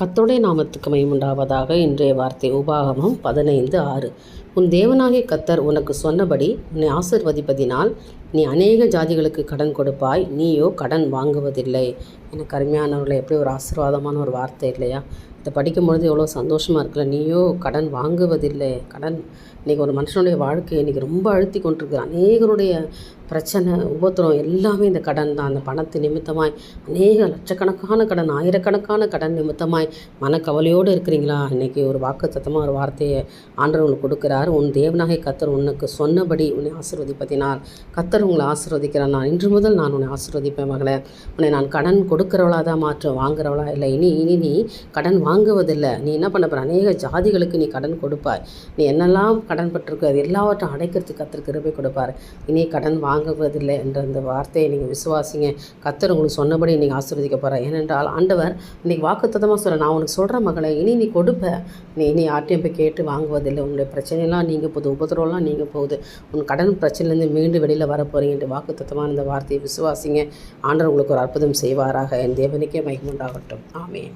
கத்தோடைய நாமத்துக்கு மையமுண்டாவதாக இன்றைய வார்த்தை உபாகமம் பதினைந்து ஆறு. உன் தேவனாகிய கத்தர் உனக்கு சொன்னபடி உன்னை ஆசிர்வதிப்பதினால் நீ அநேக ஜாதிகளுக்கு கடன் கொடுப்பாய் நீயோ கடன் வாங்குவதில்லை. எனக்கு அருமையானவர்களை எப்படி ஒரு ஆசீர்வாதமான ஒரு வார்த்தை இல்லையா? இதை படிக்கும்பொழுது எவ்வளோ சந்தோஷமாக இருக்குல்ல நீயோ கடன் வாங்குவதில்லை. கடன் இன்றைக்கி ஒரு மனுஷனுடைய வாழ்க்கை இன்றைக்கி ரொம்ப அழுத்தி கொண்டிருக்கு அநேகருடைய பிரச்சனை உபத்திரம் எல்லாமே இந்த கடன் தான். அந்த பணத்து நிமித்தமாய் அநேக லட்சக்கணக்கான கடன் ஆயிரக்கணக்கான கடன் நிமித்தமாய் மனக்கவலையோடு இருக்கிறீங்களா? இன்றைக்கி ஒரு வாக்குத்தத்தமாக ஒரு வார்த்தையை ஆண்டவர் கொடுக்குறாரு. உன் தேவநாகை கத்தர் உனக்கு சொன்னபடி உன்னை ஆசீர்வதிப்பதினால் கத்தர் உங்களை ஆசீர்வதிக்கிறார். நான் இன்று முதல் நான் உன்னை ஆசீர்வதிப்பேன் மகளே. உன்னை நான் கடன் கொடுக்குறவளா தான் மாற்றம் வாங்குறவளா இல்லை. இனி இனி நீ கடன் வாங்குவதில்லை. நீ என்ன பண்ண போகிற அநேக ஜாதிகளுக்கு நீ கடன் கொடுப்பாய். நீ என்னெல்லாம் கடன் பட்டிருக்கோ அது எல்லாவற்றையும் அடைக்கிறதுக்கு கத்தர் கிருபை கொடுப்பார். இனி கடன் வாங்குவதில்லை என்ற அந்த வார்த்தையை நீங்கள் விசுவாசிங்க. கத்தர் உங்களுக்கு சொன்னபடி நீங்கள் ஆசீர்வதிக்க போகிறார் ஏனென்றால் ஆண்டவர் இன்னைக்கு வாக்குத்தத்தமாக சொல்கிறேன் நான் உனக்கு சொல்கிற மகளை இனி நீ கொடுப்ப. நீ இனி யார்ட்டையும் போய் கேட்டு வாங்குவதில்லை. உங்களுடைய பிரச்சனையெல்லாம் நீங்கள் போகுது உபத்திரவம்லாம் நீங்கள் போகுது. உன் கடன் பிரச்சனையிலேருந்து மீண்டு வெளியில் வர போகிறீங்க வாக்குத்தத்தமான இந்த வார்த்தையை விசுவாசிங்க. ஆண்டவர் உங்களுக்கு ஒரு அற்புதம் செய்வாராக. என் தேவனுக்கே மகிமுண்டாகட்டும் ஆமேன்.